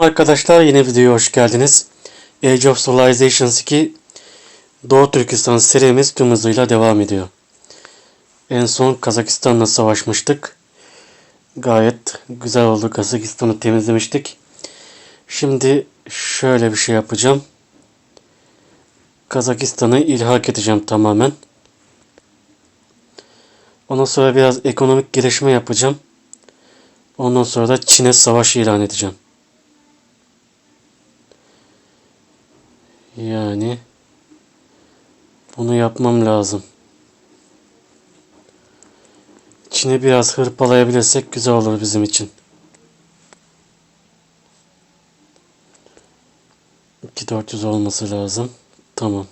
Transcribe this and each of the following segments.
Arkadaşlar yine videoya hoş geldiniz. Age of Civilizations 2 Doğu Türkistan serimiz tüm hızıyla devam ediyor. En son Kazakistan'la savaşmıştık. Gayet güzel oldu. Kazakistan'ı temizlemiştik. Şimdi şöyle bir şey yapacağım. Kazakistan'ı ilhak edeceğim tamamen. Ondan sonra biraz ekonomik gelişme yapacağım. Ondan sonra da Çin'e savaş ilan edeceğim. Yani bunu yapmam lazım. Çin'i biraz hırpalayabilirsek güzel olur bizim için. 2400 olması lazım. Tamam.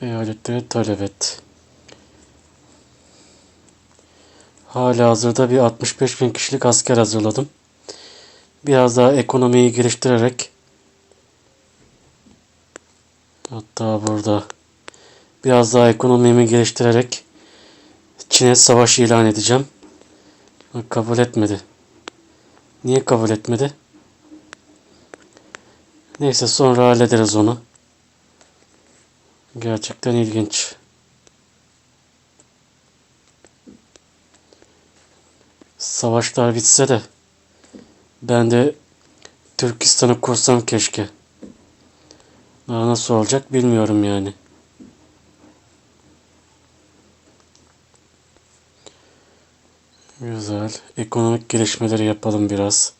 Eyaletlere talep et. Hala hazırda bir 65 bin kişilik asker hazırladım. Biraz daha ekonomiyi geliştirerek hatta burada biraz daha ekonomimi geliştirerek Çin'e savaş ilan edeceğim. Kabul etmedi. Niye kabul etmedi? Neyse sonra hallederiz onu. Gerçekten ilginç. Savaşlar bitse de ben de Türkistan'ı kursam keşke. Daha nasıl olacak bilmiyorum yani. Güzel. Ekonomik gelişmeleri yapalım biraz.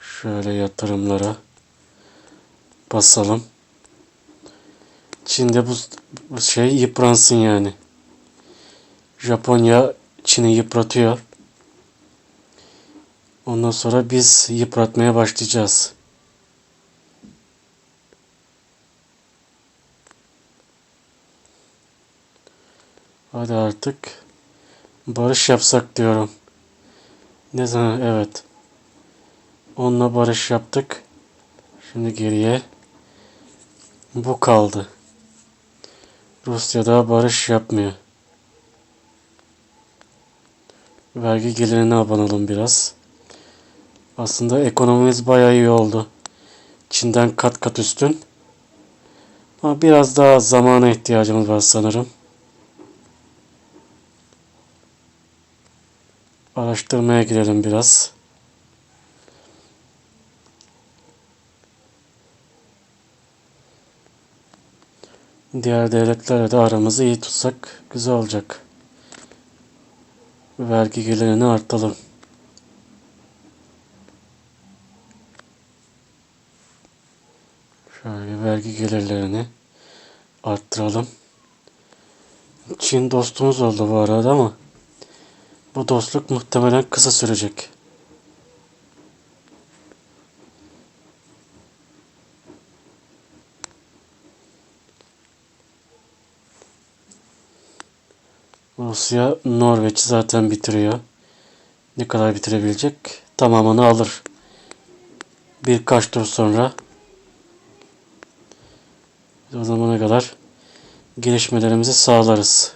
Şöyle yatırımlara basalım. Çin'de bu, şey yıpransın yani. Japonya Çin'i yıpratıyor. Ondan sonra biz yıpratmaya başlayacağız. Hadi artık barış yapsak diyorum. Ne zaman? Evet. Onunla barış yaptık. Şimdi geriye bu kaldı. Rusya daha barış yapmıyor. Vergi gelirine abanalım biraz. Aslında ekonomimiz bayağı iyi oldu. Çin'den kat kat üstün. Ama biraz daha zamana ihtiyacımız var sanırım. Araştırmaya girelim biraz. Diğer devletlerle de aramızı iyi tutsak güzel olacak. Vergi gelirini artalım. Şöyle vergi gelirlerini arttıralım. Çin dostumuz oldu bu arada ama bu dostluk muhtemelen kısa sürecek. Rusya Norveç'i zaten bitiriyor. Ne kadar bitirebilecek? Tamamını alır. Birkaç tur sonra o zamana kadar gelişmelerimizi sağlarız.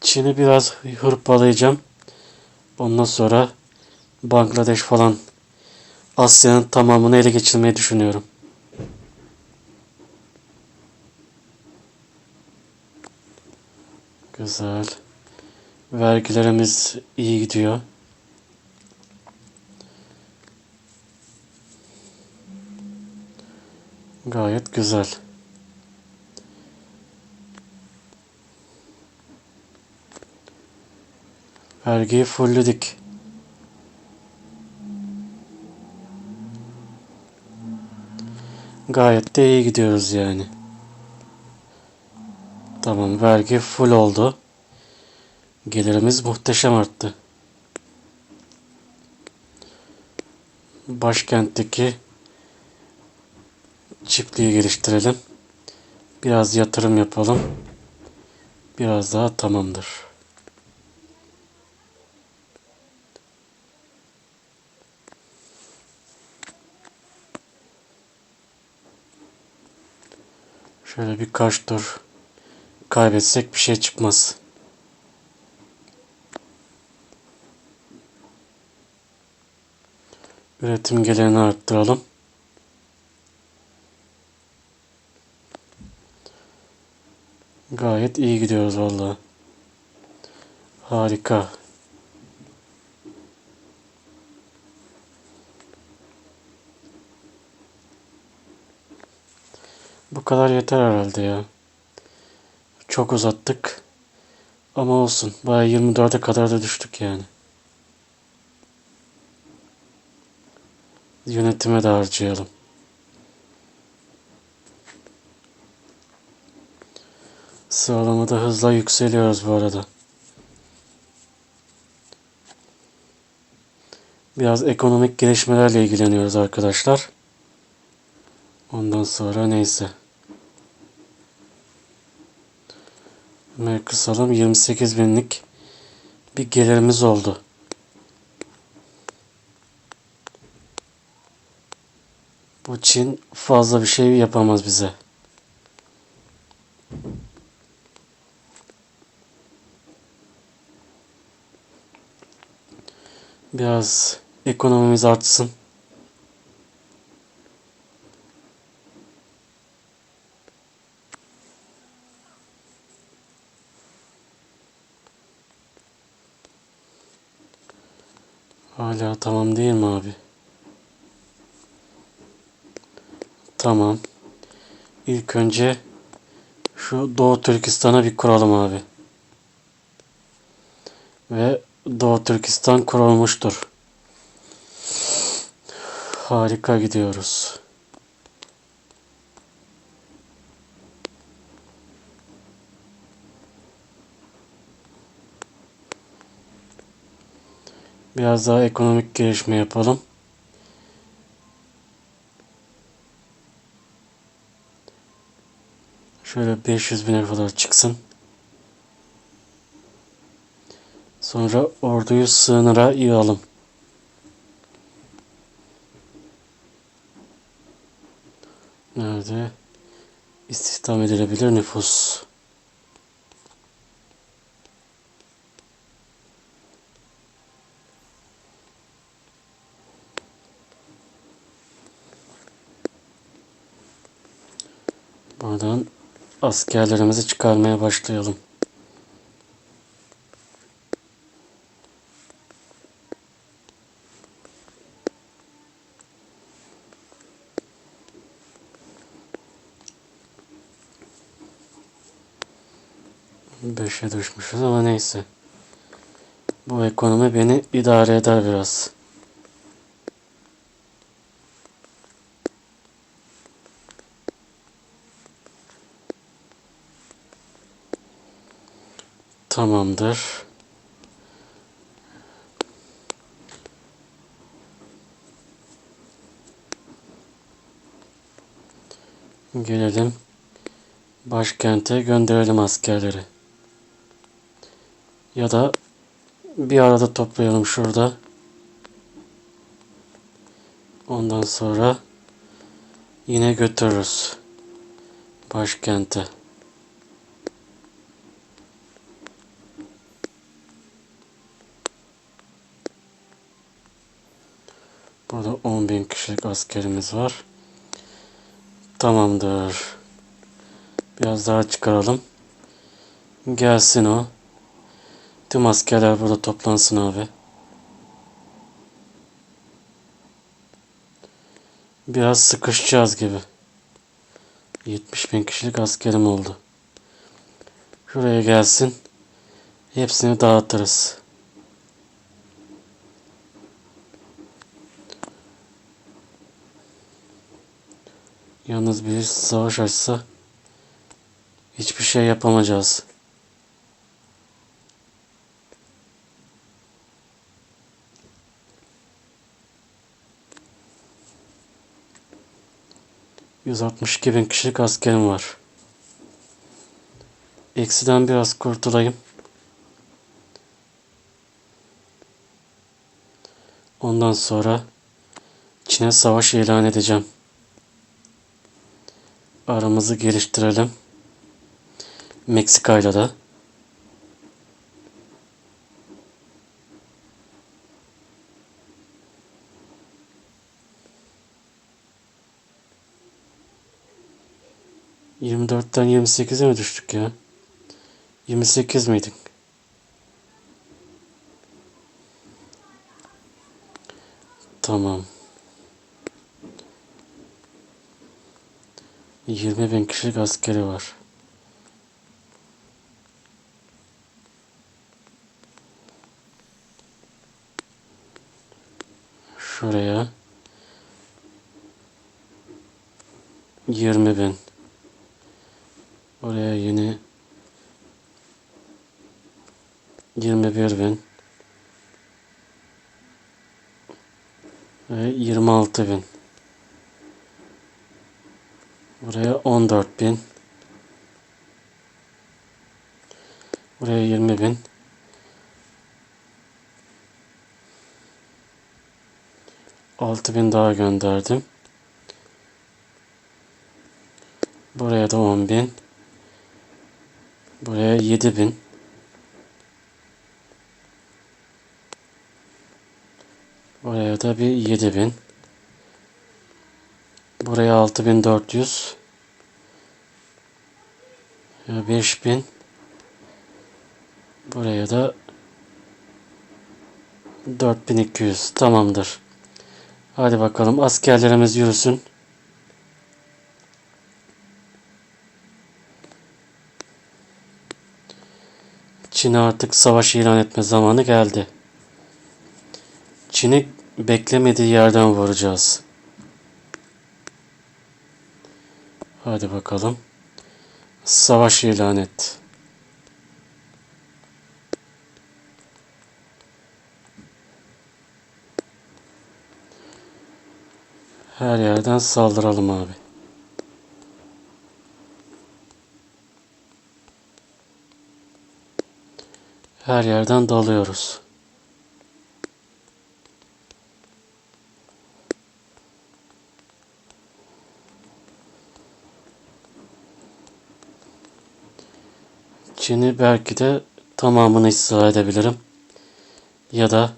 Çin'i biraz hırpalayacağım. Ondan sonra Bangladeş falan Asya'nın tamamını ele geçirmeyi düşünüyorum. Güzel. Vergilerimiz iyi gidiyor. Gayet güzel. Vergiyi fullledik. Gayet de iyi gidiyoruz yani. Tamam vergi full oldu. Gelirimiz muhteşem arttı. Başkentteki çiftliği geliştirelim. Biraz yatırım yapalım. Biraz daha tamamdır. Şöyle birkaç tur kaybetsek bir şey çıkmaz. Üretim gelerini arttıralım. Gayet iyi gidiyoruz vallahi. Harika. Bu kadar yeter herhalde ya. Çok uzattık. Ama olsun. Baya 24'e kadar da düştük yani. Yönetime de harcayalım. Sıralamada hızla yükseliyoruz bu arada. Biraz ekonomik gelişmelerle ilgileniyoruz arkadaşlar. Ondan sonra neyse. Hemen kısalım. 28 binlik bir gelirimiz oldu. Bu Çin fazla bir şey yapamaz bize. Biraz ekonomimiz artsın. Hala tamam değil mi abi? Tamam. İlk önce şu Doğu Türkistan'a bir kuralım abi. Ve Doğu Türkistan kurulmuştur. Harika gidiyoruz. Biraz daha ekonomik gelişme yapalım. Şöyle 500 bine kadar çıksın. Sonra orduyu sığınıra yığalım. Nerede? İstihdam edilebilir nüfus. Buradan askerlerimizi çıkarmaya başlayalım. Beşe düşmüşüz ama neyse. Bu ekonomi beni idare eder biraz. Tamamdır. Gelelim. Başkente gönderelim askerleri. Ya da bir arada toplayalım şurada. Ondan sonra yine götürürüz başkente. Burada 10 bin kişilik askerimiz var. Tamamdır. Biraz daha çıkaralım. Gelsin o. Tüm askerler burada toplansın abi. Biraz sıkışacağız gibi. 70 bin kişilik askerim oldu. Şuraya gelsin. Hepsini dağıtırız. Yalnız bir savaş açsa hiçbir şey yapamayacağız. ...162 bin kişilik askerim var. Eksiden biraz kurtulayım. Ondan sonra... ...Çin'e savaş ilan edeceğim aramızı geliştirelim. Meksika'yla da. Yirmi dörtten yirmi sekize mi düştük ya? Yirmi sekiz miydik? Tamam. 20 bin kişilik askeri var. Şuraya 20 bin. Oraya yine 21 bin. Ve 26 bin. Buraya 14 bin. Buraya 20 bin. Altı bin daha gönderdim. Buraya da 10 bin. Buraya 7 bin. Buraya da bir 7 bin. Buraya 6400. 5000. Buraya da 4200. Tamamdır. Hadi bakalım askerlerimiz yürüsün. Çin'e artık savaş ilan etme zamanı geldi. Çin'i beklemediği yerden vuracağız. Hadi bakalım. Savaş ilan et. Her yerden saldıralım abi. Her yerden dalıyoruz. Çin'i belki de tamamını istila edebilirim. Ya da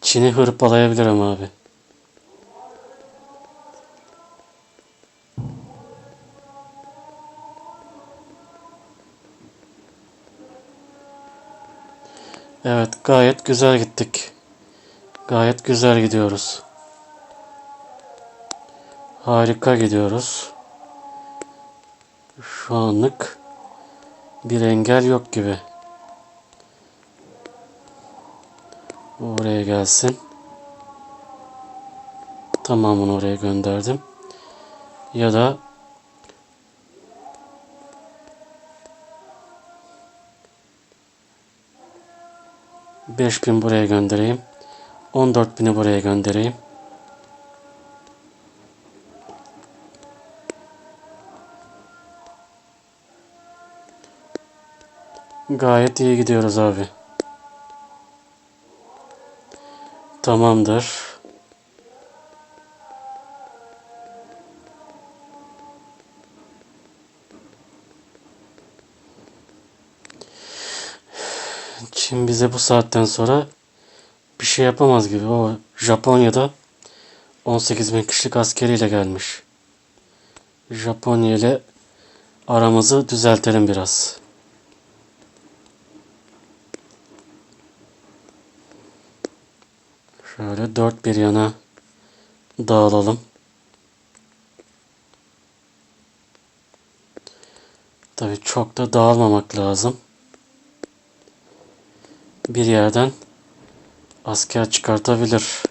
Çin'i hırpalayabilirim abi. Evet gayet güzel gittik. Gayet güzel gidiyoruz. Harika gidiyoruz. Şu anlık bir engel yok gibi. Oraya gelsin. Tamamını oraya gönderdim. Ya da bin buraya göndereyim. On dört bini buraya göndereyim. Gayet iyi gidiyoruz abi. Tamamdır. Çin bize bu saatten sonra bir şey yapamaz gibi. O Japonya'da 18 bin kişilik askeriyle gelmiş. Japonya ile aramızı düzeltelim biraz. Şöyle dört bir yana dağılalım. Tabi çok da dağılmamak lazım. Bir yerden asker çıkartabilir.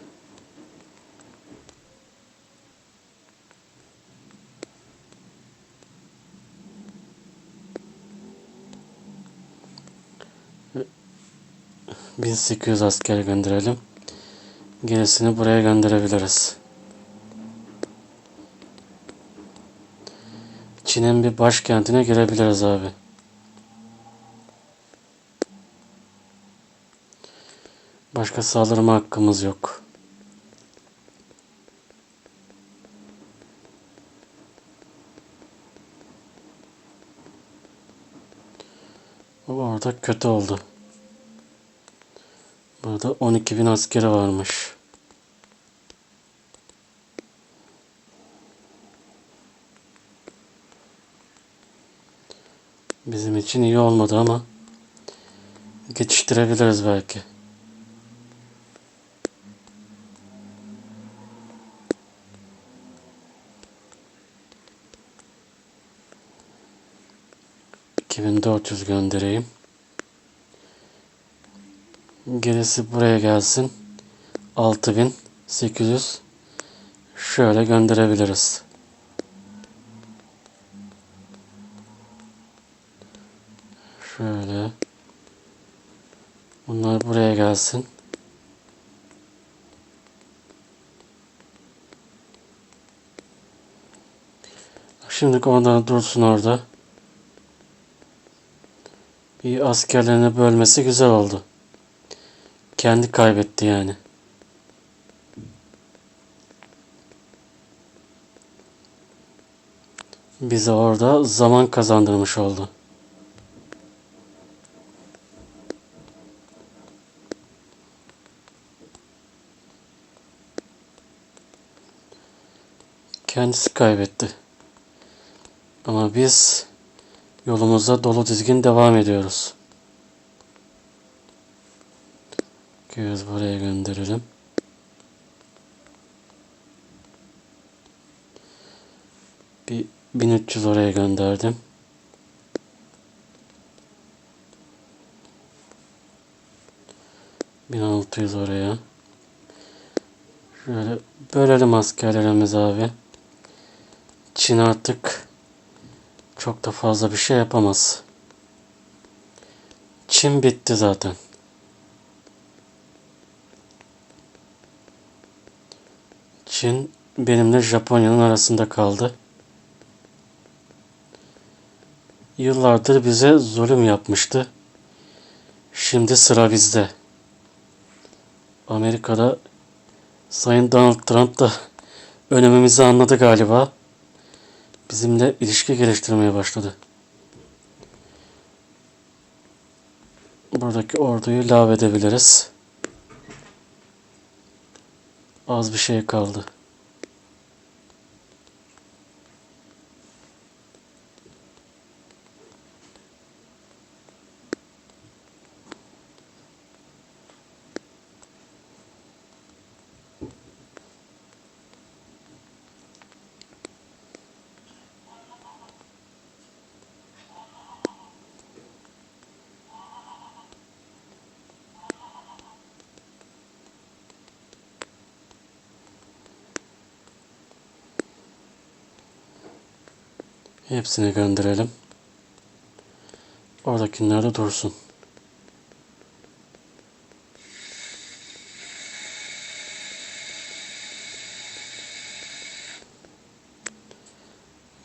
Bin sekiz yüz asker gönderelim. Gerisini buraya gönderebiliriz. Çin'in bir başkentine girebiliriz abi. Başka saldırma hakkımız yok. Burada kötü oldu. Burada 12 bin askeri varmış. Bizim için iyi olmadı ama geçiştirebiliriz belki. ...2400 göndereyim. Gerisi buraya gelsin. 6800 şöyle gönderebiliriz. Şöyle. Bunlar buraya gelsin. Şimdi onlar dursun orada. Bir askerlerini bölmesi güzel oldu. Kendi kaybetti yani. Bize orada zaman kazandırmış oldu. Kendisi kaybetti. Ama biz yolumuza dolu dizgin devam ediyoruz. Göz buraya gönderelim. Bir 1300 oraya gönderdim. Bin altı yüz oraya. Şöyle bölelim askerlerimizi abi. Çin artık çok da fazla bir şey yapamaz. Çin bitti zaten. Çin benimle Japonya'nın arasında kaldı. Yıllardır bize zulüm yapmıştı. Şimdi sıra bizde. Amerika'da Sayın Donald Trump da önemimizi anladı galiba. Bizimle ilişki geliştirmeye başladı. Buradaki orduyu lav edebiliriz. Az bir şey kaldı. Hepsini gönderelim. Oradakiler de dursun.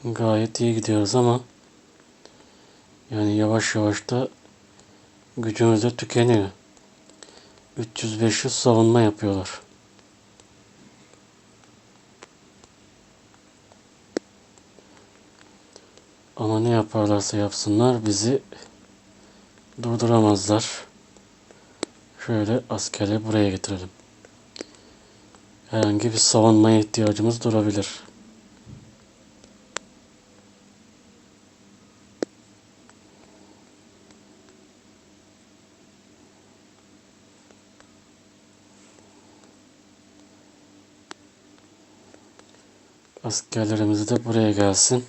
Gayet iyi gidiyoruz ama yani yavaş yavaş da gücümüz de tükeniyor. 300-500 savunma yapıyorlar. Ama ne yaparlarsa yapsınlar bizi durduramazlar. Şöyle askeri buraya getirelim. Herhangi bir savunmaya ihtiyacımız durabilir. Askerlerimiz de buraya gelsin.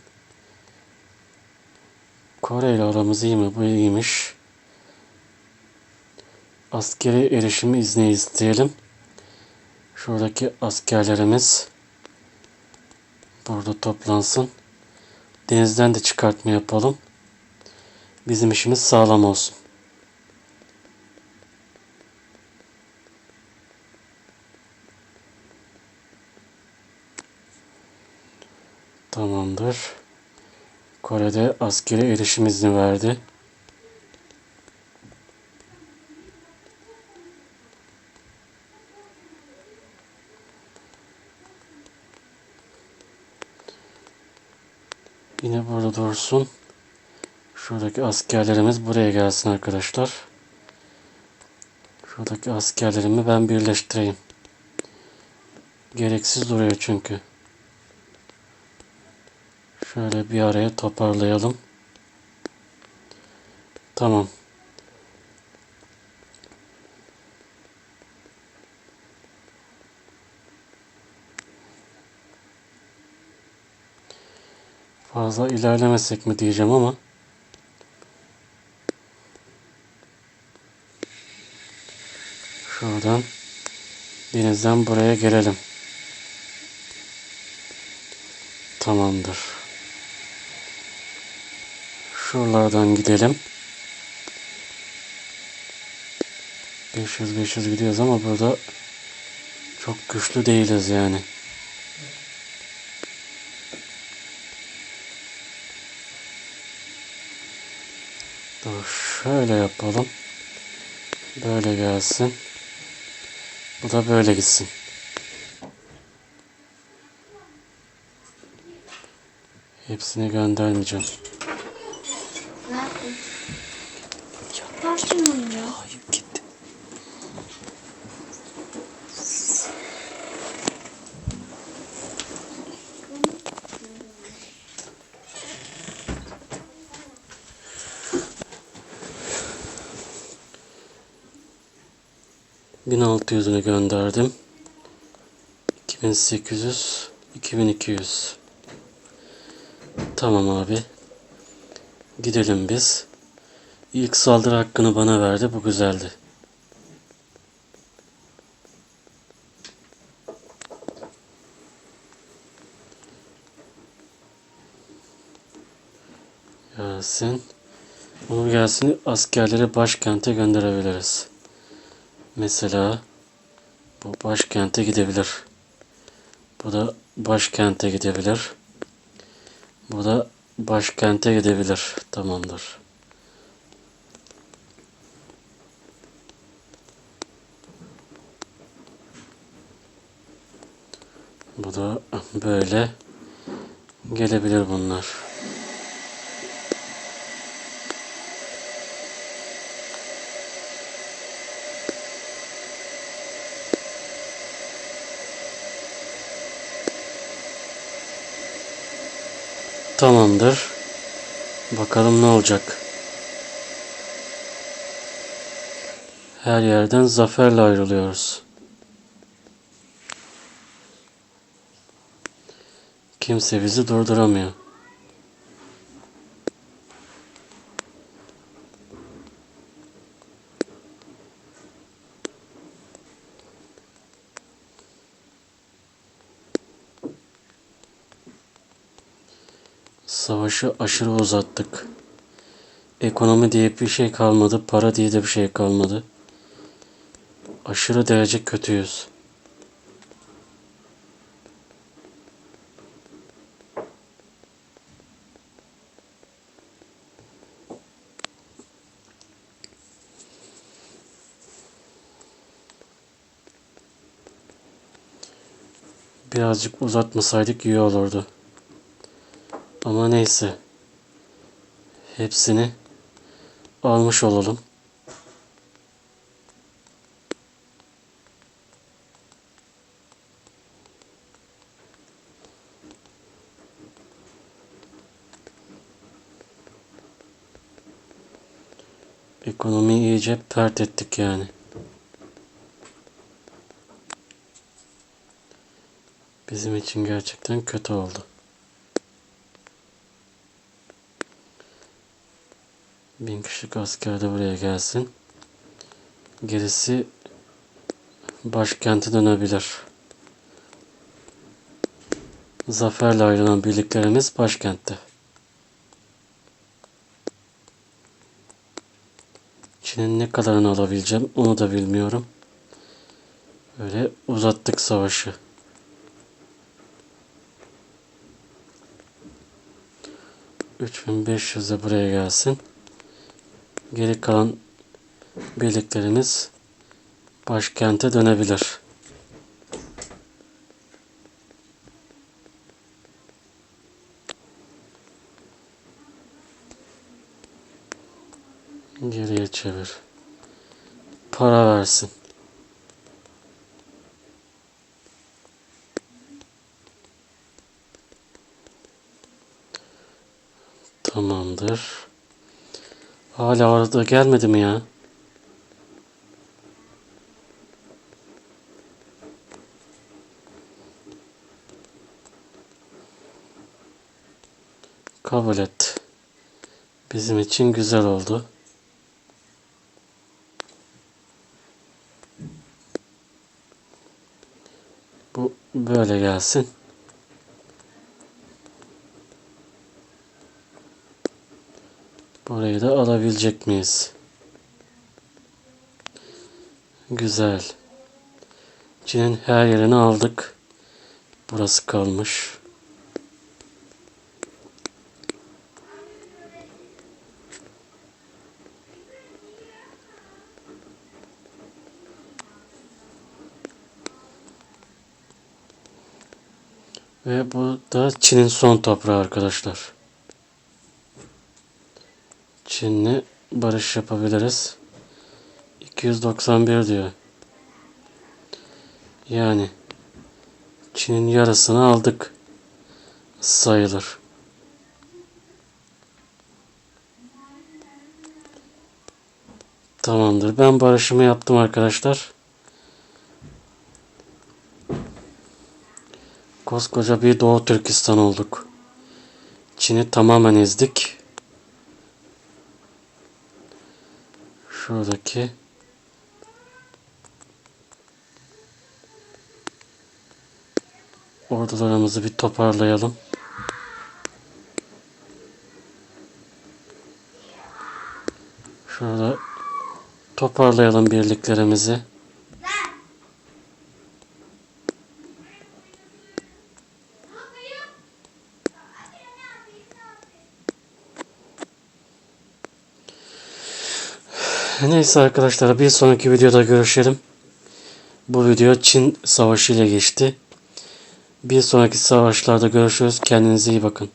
İle aramız iyi mi? Bu iyiymiş. Askeri erişim izni isteyelim. Şuradaki askerlerimiz burada toplansın. Denizden de çıkartma yapalım. Bizim işimiz sağlam olsun. Tamamdır. Kore'de askeri erişim izni verdi. Yine burada dursun. Şuradaki askerlerimiz buraya gelsin arkadaşlar. Şuradaki askerlerimi ben birleştireyim. Gereksiz duruyor çünkü. Şöyle bir araya toparlayalım. Tamam. Fazla ilerlemesek mi diyeceğim ama şuradan denizden buraya gelelim. Tamamdır. Şuralardan gidelim. 500 500 gidiyoruz ama burada çok güçlü değiliz yani. Dur şöyle yapalım. Böyle gelsin. Bu da böyle gitsin. Hepsini göndermeyeceğim. Nerede? Onu ya. Hayır gitti. Bin altı yüzünü gönderdim. 2800 2200 Tamam abi. Gidelim biz. İlk saldırı hakkını bana verdi. Bu güzeldi. Gelsin. Bunu gelsin askerleri başkente gönderebiliriz. Mesela bu başkente gidebilir. Bu da başkente gidebilir. Bu da başkente gidebilir. Tamamdır. Bu da böyle gelebilir bunlar. Tamamdır. Bakalım ne olacak. Her yerden zaferle ayrılıyoruz. Kimse bizi durduramıyor. Savaşı aşırı uzattık. Ekonomi diye bir şey kalmadı, para diye de bir şey kalmadı. Aşırı derece kötüyüz. Birazcık uzatmasaydık iyi olurdu. Ama neyse. Hepsini almış olalım. Ekonomiyi iyice pert ettik yani. Bizim için gerçekten kötü oldu. Bin kişilik asker de buraya gelsin. Gerisi başkente dönebilir. Zaferle ayrılan birliklerimiz başkentte. Çin'in ne kadarını alabileceğim onu da bilmiyorum. Böyle uzattık savaşı. Üç bin beş yüz de buraya gelsin. Geri kalan birliklerimiz başkente dönebilir. çevir. Para versin. Tamamdır. Hala orada gelmedi mi ya? Kabul et. Bizim için güzel oldu. Bu böyle gelsin. Burayı da alabilecek miyiz? Güzel. Çin'in her yerini aldık. Burası kalmış. Ve bu da Çin'in son toprağı arkadaşlar. Çin'le barış yapabiliriz. 291 diyor. Yani Çin'in yarısını aldık sayılır. Tamamdır. Ben barışımı yaptım arkadaşlar. Koskoca bir Doğu Türkistan olduk. Çin'i tamamen ezdik. Şuradaki ordularımızı bir toparlayalım. Şurada toparlayalım birliklerimizi. Neyse arkadaşlar bir sonraki videoda görüşelim. Bu video Çin Savaşı ile geçti. Bir sonraki savaşlarda görüşürüz. Kendinize iyi bakın.